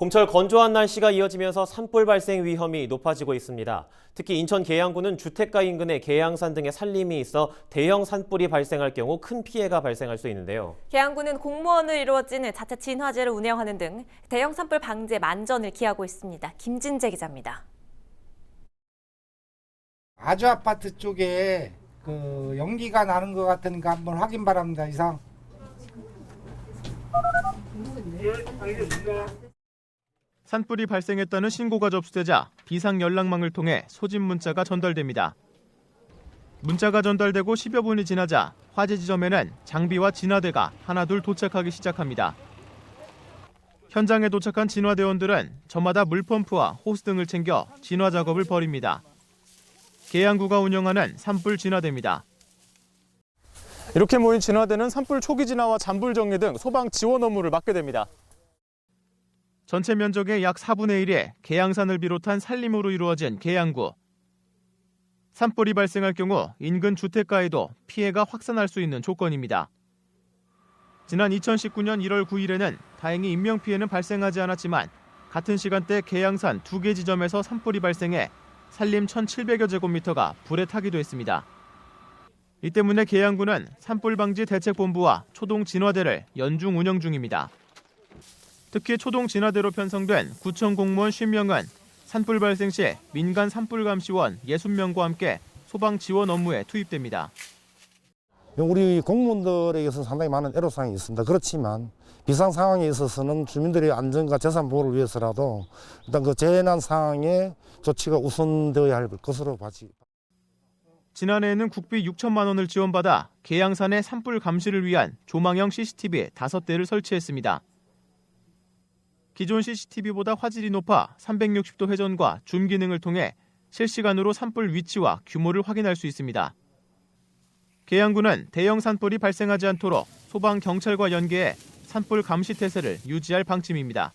봄철 건조한 날씨가 이어지면서 산불 발생 위험이 높아지고 있습니다. 특히 인천 계양구는 주택가 인근에 계양산 등의 산림이 있어 대형 산불이 발생할 경우 큰 피해가 발생할 수 있는데요. 계양구는 공무원을 이루어진 자체 진화제를 운영하는 등 대형 산불 방제 만전을 기하고 있습니다. 김진재 기자입니다. 아주 아파트 쪽에 그 연기가 나는 것 같으니까 한번 확인 바랍니다. 이상. 산불이 발생했다는 신고가 접수되자 비상 연락망을 통해 소집 문자가 전달됩니다. 문자가 전달되고 10여 분이 지나자 화재 지점에는 장비와 진화대가 하나둘 도착하기 시작합니다. 현장에 도착한 진화대원들은 저마다 물펌프와 호스 등을 챙겨 진화 작업을 벌입니다. 계양구가 운영하는 산불 진화대입니다. 이렇게 모인 진화대는 산불 초기 진화와 잔불 정리 등 소방 지원 업무를 맡게 됩니다. 전체 면적의 약 4분의 1에 계양산을 비롯한 산림으로 이루어진 계양구. 산불이 발생할 경우 인근 주택가에도 피해가 확산할 수 있는 조건입니다. 지난 2019년 1월 9일에는 다행히 인명피해는 발생하지 않았지만 같은 시간대 계양산 두 개 지점에서 산불이 발생해 산림 1,700여 제곱미터가 불에 타기도 했습니다. 이 때문에 계양구는 산불 방지 대책본부와 초동 진화대를 연중 운영 중입니다. 특히 초동 진화대로 편성된 구청 공무원 50명은 산불 발생 시 민간 산불 감시원 60명과 함께 소방 지원 업무에 투입됩니다. 우리 공무원들에게서 상당히 많은 애로사항이 있습니다. 그렇지만 비상 상황에 있어서는 주민들의 안전과 재산 보호를 위해서라도 일단 그 재난 상황의 조치가 우선되어야 할 것으로 봐지. 지난해에는 국비 6천만 원을 지원받아 계양산의 산불 감시를 위한 조망형 CCTV 5대를 설치했습니다. 기존 CCTV보다 화질이 높아 360도 회전과 줌 기능을 통해 실시간으로 산불 위치와 규모를 확인할 수 있습니다. 계양구는 대형 산불이 발생하지 않도록 소방 경찰과 연계해 산불 감시 태세를 유지할 방침입니다.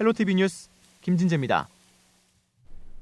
헬로티비 뉴스 김진재입니다.